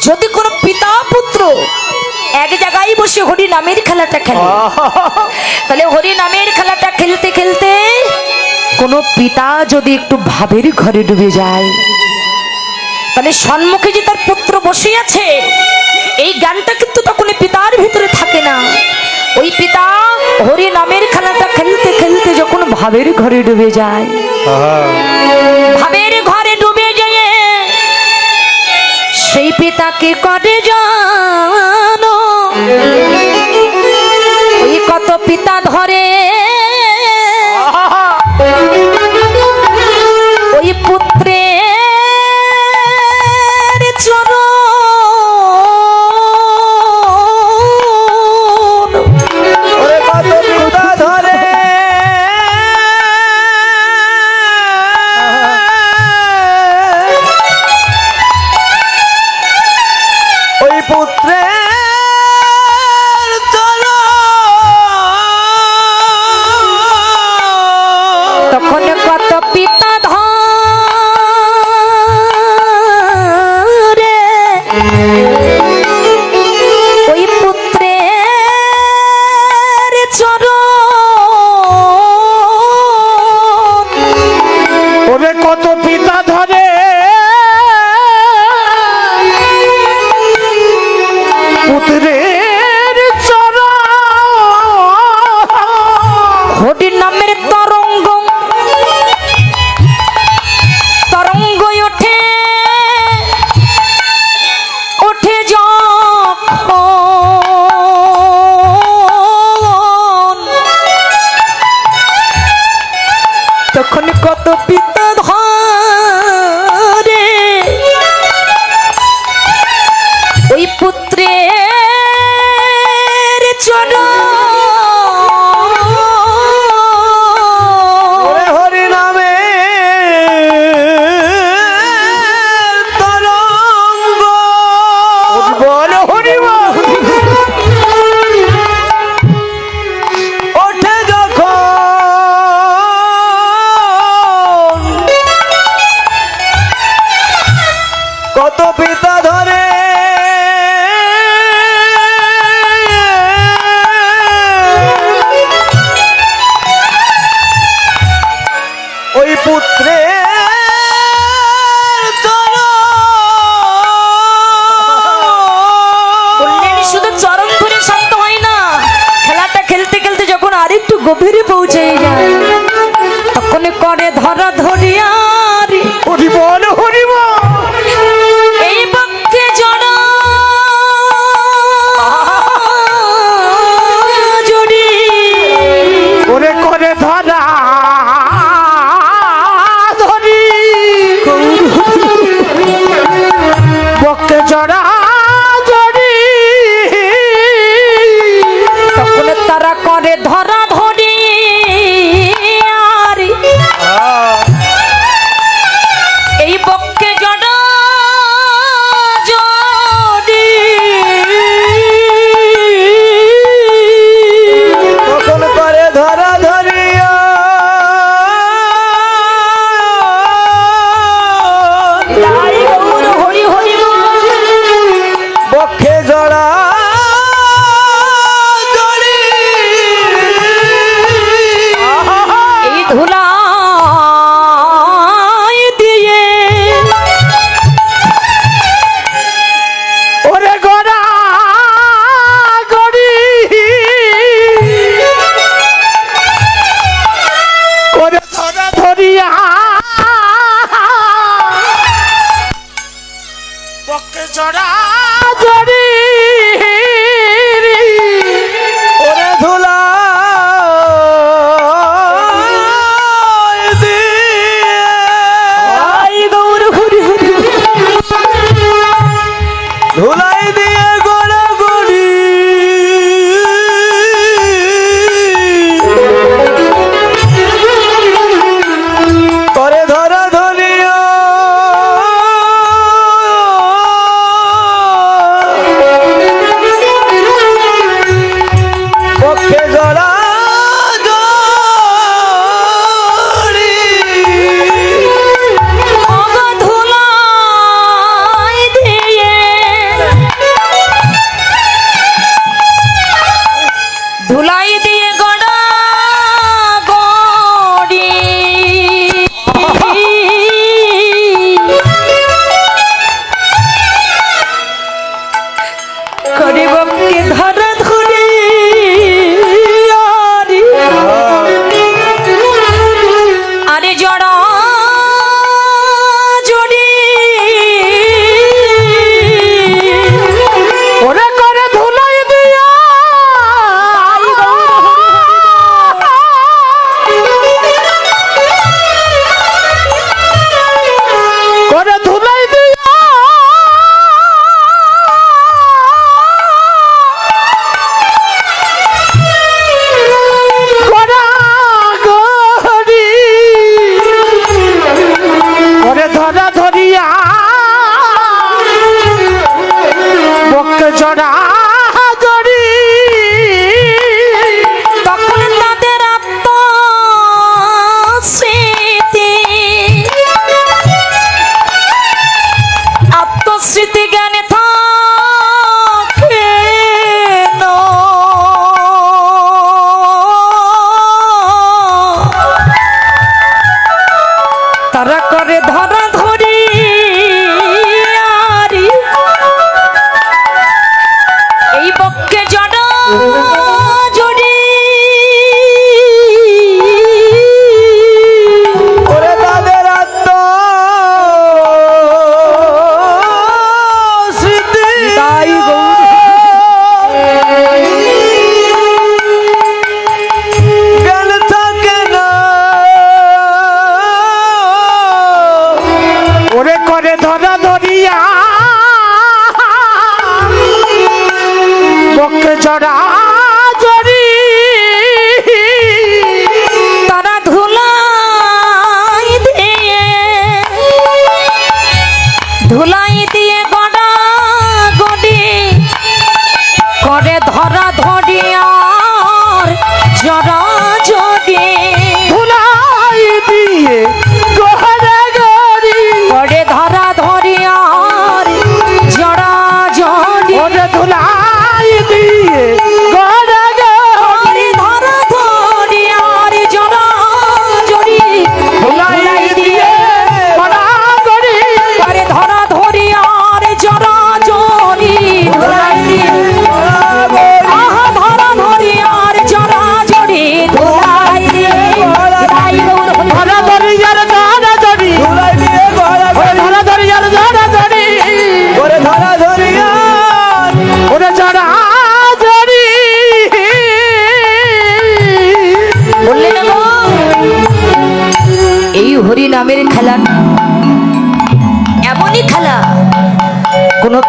যদি কোন পিতা পুত্র এক জায়গায় বসে হরি নামের খেলাটা খেলে তাহলে হরি নামের খেলাটা খেলতে খেলতে কোন পিতা যদি একটু ভাবের ঘরে ডুবে যায় তাহলে সম্মুখে যে তার পুত্র বসে আছে এই জ্ঞানটা কিন্তু তখন পিতার ভিতরে থাকে না। ওই পিতা হরি নামের খেলাটা খেলতে খেলতে যখন ভাবের ঘরে ডুবে যায় ভাবের ঘর কাকে করে জানো? কত পিতা ধরে ধরা ধরিয়া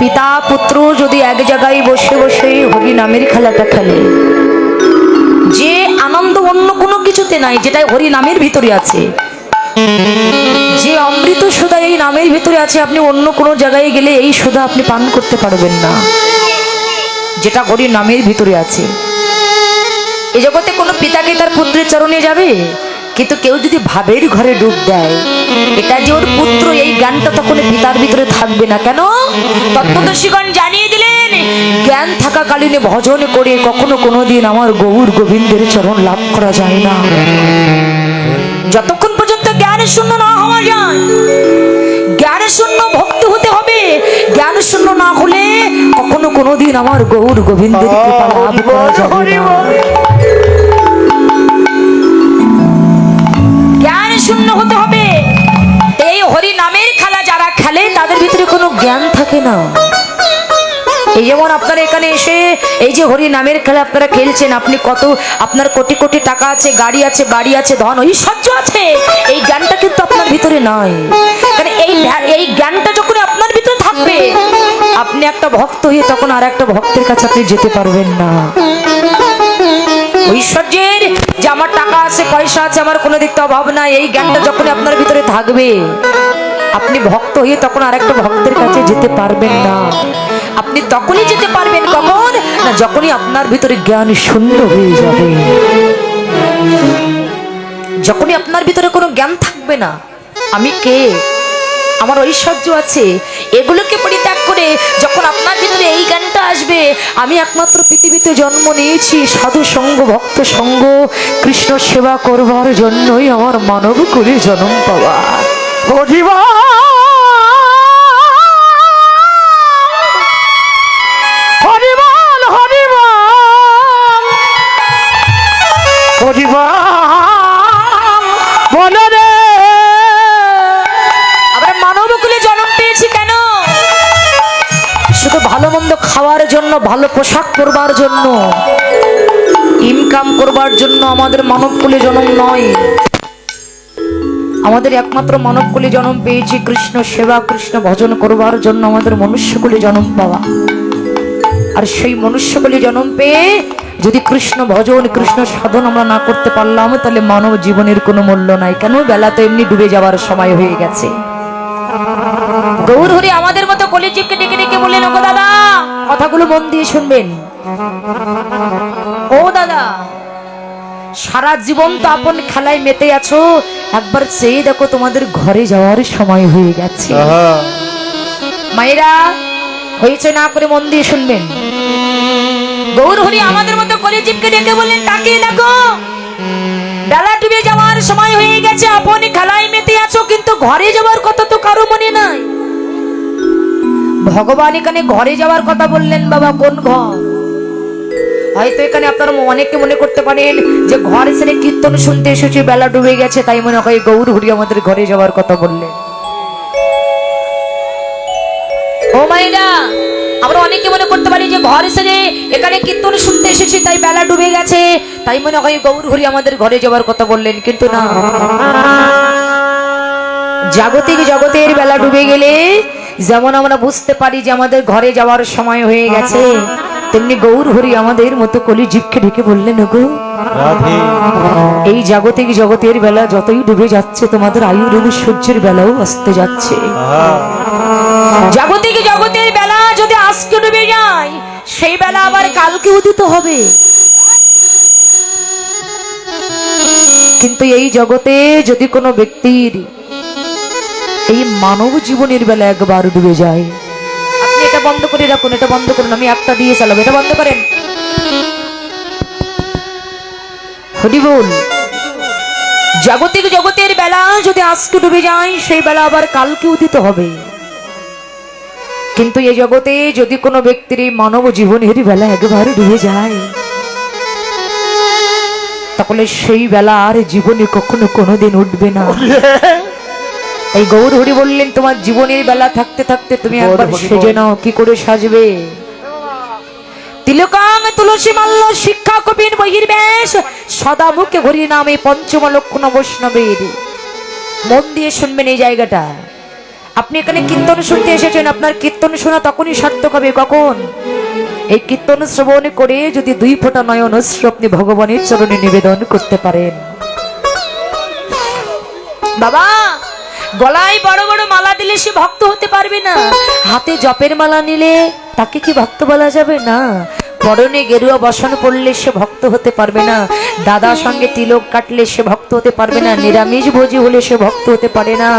পিতা পুত্র যদি এক জায়গায় বসে বসে হরি নামের খেলাটা খেলে। যে আনন্দ অন্য কোনো কিছুতে নাই যেটা হরি নামের ভিতরে আছে। যে অমৃত সুধা এই নামের ভিতরে আছে, আপনি অন্য কোনো জায়গায় গেলে এই সুধা আপনি পান করতে পারবেন না। যেটা হরি নামের ভিতরে আছে। এ জগতে কোনো পিতাকে তার পুত্রের চরণে যাবে? কিন্তু কেউ যদি ভাবের ঘরে ডুব দেয়, এটা যে ওর পুত্র, এই জ্ঞানটা তখন পিতার ভিতরে থাকবে না। কেন? তত্ত্বদর্শীগণ জানিয়ে দিলেন, জ্ঞান থাকাকালীনে ভজন করে কখনো কোনোদিন আমার গৌর গোবিন্দের চরণ লাভ করা যায় না। যতক্ষণ পর্যন্ত জ্ঞানের শূন্য না হওয়া যায় জ্ঞানের শূন্য ভক্ত হতে হবে। জ্ঞান শূন্য না হলে কখনো কোনোদিন আমার গৌর গোবিন্দের কৃপা লাভ করা যাবে না। জ্ঞান শূন্য হতে হবে। এই হরি নামের খেলা যারা খেলে, তাদের ভিতরে কোনো জ্ঞান থাকে না। এই যেমন আপনারা এখানে এসে, এই যে হরি নামের খেলা আপনারা খেলছেন, আপনি কত, আপনার কোটি কোটি টাকা আছে, গাড়ি আছে, বাড়ি আছে, ধন, ঐশ্বর্য আছে, এই জ্ঞানটা কিন্তু আপনার ভিতরে নয় কারণ এই এই জ্ঞানটা যখন আপনার ভিতরে থাকবে, আপনি একটা ভক্ত হয়ে তখন আর একটা ভক্তের কাছে আপনি যেতে পারবেন না। ঐশ্বর্যের যে আমার টাকা আছে, পয়সা আছে, আমার কোনো দিকটা অভাব নাই। এই জ্ঞানটা যখন আপনার ভিতরে থাকবে, আপনি ভক্ত হয়ে তখন আরেকটা ভক্তের কাছে যেতে পারবেন না। আপনি তখনই যেতে পারবেন কখন? না, যখনই আপনার ভিতরে জ্ঞান শূন্য হয়ে যাবে। যখনই আপনার ভিতরে কোনো জ্ঞান থাকবে না, আমি কে? আমার ঐশ্বর্য আছে। এগুলোকে পরিত্যাগ করে যখন আপনার ভিতরে এই গানটা আসবে, আমি একমাত্র পৃথিবীতে জন্ম নিয়েছি, সাধু সঙ্গ, ভক্ত সঙ্গ, কৃষ্ণ সেবা করবার জন্যই আমার মানব করে জন্ম পাওয়া। জন্য আমাদের মানব কুলে জন্ম নয়। আমাদের একমাত্র মানব কুলে জন্ম পেয়েছি কৃষ্ণ সেবা, কৃষ্ণ ভজন করবার জন্য আমাদের মনুষ্য কুলে জন্ম পাওয়া। আর সেই মনুষ্য কুলে জন্ম পেয়ে যদি কৃষ্ণ ভজন, কৃষ্ণ সাধন আমরা না করতে পারলাম, তাহলে মানব জীবনের কোনো মূল্য নাই। কেন? বেলা তো এমনি ডুবে যাওয়ার সময় হয়ে গেছে। গৌর হরি আমাদের মতো কলিজীবকে ডেকে ডেকে বললেন ও দাদা, কথাগুলো মন দিয়ে শুনবেন। ও দাদা সারা জীবন তো আপন খেলায় মেতে আছো। একবার চেয়ে দেখো তোমাদের ঘরে যাওয়ার সময় হয়ে গেছে। মায়েরা হয়েছে না করে মন দিয়ে শুনবেন। গৌর হরি আমাদের মতো করে কলিজীবকে ডেকে বললেন তাকিয়ে দেখো। বেলা ডুবে যাওয়ার সময় হয়ে গেছে আপন খেলায় মেতে আছো কিন্তু ঘরে যাওয়ার কথা তো কারও মনে নাই। ভগবান এখানে ঘরে যাওয়ার কথা বললেন বাবা কোন ঘর? হয়তো এখানে আপনারা অনেকে মনে করতে পারেন যে ঘর ছেড়ে কীর্তন শুনতে এসেছে, বেলা ডুবে গেছে, তাই মনে হয় গৌর আমাদের ঘরে যাওয়ার কথা ও আমরা অনেকে মনে করতে পারি যে ছেড়ে এখানে কীর্তন শুনতে এসেছি, তাই বেলা ডুবে গেছে, তাই মনে হয় গৌর হরি আমাদের ঘরে যাওয়ার কথা বললেন, কিন্তু না। জাগতিক জগতের বেলা ডুবে গেলে যেমন আমরা বুঝতে পারি যে আমাদের ঘরে যাওয়ার সময় হয়ে গেছে। তেমনি গৌর হরি আমাদের মতো কলি জীবকে ঢেকে বললেন গো এই জাগতিক জগতের বেলা যতই ডুবে যাচ্ছে তোমাদের আয়ুর সূর্যের বেলাও আসতে যাচ্ছে। জাগতিক জগতের বেলা যদি আজকে ডুবে যায় সেই বেলা আবার কালকে উদিত হবে। কিন্তু এই জগতে যদি কোনো ব্যক্তির এই মানব জীবনের বেলা একবার ডুবে যায় বন্ধ করে রাখুন, এটা বন্ধ করুন, আমি একটা দিয়ে চালাবো, এটা বন্ধ করেন। হরি বল। জাগতিক জগতের বেলা যদি আজকে ডুবে যায়, সেই বেলা আবার কালকে উদিত হবে। কিন্তু এই জগতে যদি কোনো ব্যক্তির মানব জীবনের বেলা একবার ডুবে যায়, তাহলে সেই বেলা আর জীবনে কখনো কোনোদিন উঠবে না। এই গৌর হরি বললেন তোমার জীবনের বেলা থাকতে থাকতে তুমি একবার সেজে নাও কি করে সাজবে? তিলকাং তুলসী মাল্য শিক্ষা কবির বহির্বেশ সদা মুখে হরি নামে পঞ্চম লক্ষণ বৈষ্ণবের। মন দিয়ে শুনবেন এই জায়গাটা। আপনি এখানে কীর্তন শুনতে এসেছেন আপনার কীর্তন শোনা তখনই সার্থক হবে কখন? এই কীর্তন শ্রবণ করে যদি দুই ফোঁটা নয়ন অশ্রু আপনি ভগবানের চরণে নিবেদন করতে পারেন। বাবা! গলায় বড় বড় মালা দিলে সে ভক্ত হতে পারবে না। হাতে জপের মালা নিলে তাকে কি ভক্ত বলা যাবে? না। পরনে গেরুয়া বসন পড়লে সে ভক্ত হতে পারবে না। দাদা সঙ্গে তিলক কাটলে সে ভক্ত হতে পারবে না। নিরামিষ ভোজি হলে সে ভক্ত হতে পারে না।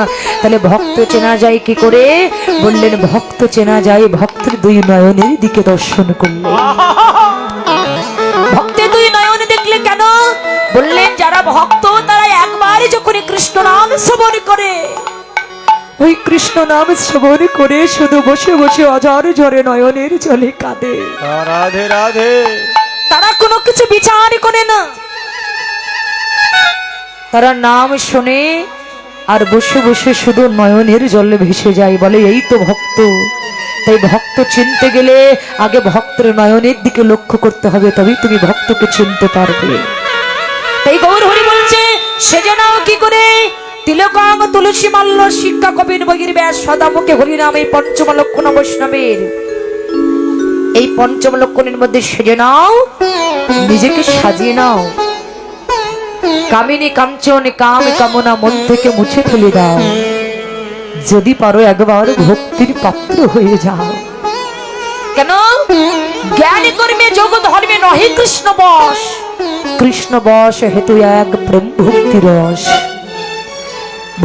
তাহলে ভক্ত চেনা যায় কি করে? বললেন, ভক্ত চেনা যায়। ভক্তের দুই নয়নের দিকে দর্শন করলে ভক্তের দুই নয়ন দেখলে কেন? বললেন, যারা ভক্ত, তারা একবার যখন কৃষ্ণ নাম শ্রবণ করে। ওই কৃষ্ণ নাম শ্রবণ করে শুধু বসে বসে অজর ঝরে নয়নের জলে কাঁদে। রাধে রাধে। তারা কোনো কিছু বিচার করে না। তারা নাম শোনে আর বসে বসে শুধু নয়নের জলে ভেসে যায় বলে এই তো ভক্ত। তাই ভক্ত চিনতে গেলে আগে ভক্তের নয়নের দিকে লক্ষ্য করতে হবে তবেই তুমি ভক্তকে চিনতে পারবে। তাই গৌর হরি বলছে সে যেন কি করে? তিলকাং তুলসী মাল্য শিক্ষা কবির বগির ব্যাস সদামুখে হরিনাম, এই পঞ্চম লক্ষণ বৈষ্ণবের। এই পঞ্চম লক্ষণের মধ্যে সেজে নাও, নিজেকে সাজিয়ে নাও। কামিনী কাঞ্চন কাম কামনা মন থেকে মুছে ফেলে দাও। যদি পারো একবার ভক্তির পাত্র হয়ে যাও। কেন? জ্ঞান কর্মে, যোগ ধর্মে নহে কৃষ্ণ বস কৃষ্ণ বস হেতু এক প্রেম ভক্তি রস।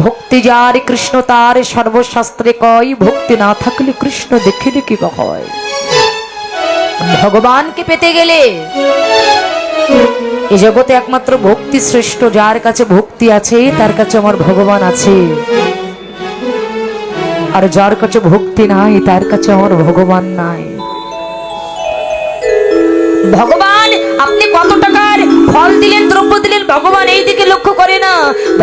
ভক্তি যার কৃষ্ণ, তার সর্বশাস্ত্রে কয়, ভক্তি না থাকলে কৃষ্ণ দেখিলে কি হয়। ভগবানকে পেতে গেলে এই জগতে একমাত্র ভক্তি শ্রেষ্ঠ, যার কাছে ভক্তি আছে, তার কাছে আমার ভগবান আছে। আর যার কাছে ভক্তি নাই, তার কাছে আমার ভগবান নাই। ভগবান, আপনি কত টাকার ফল দিলেন, দ্রব্য দিলেন, ভগবান এই দিকে লক্ষ্য করে না।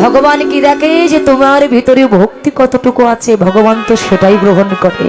ভগবান কি দেখে যে তোমার ভিতরে ভক্তি কতটুকু আছে? ভগবান তো সেটাই গ্রহণ করে।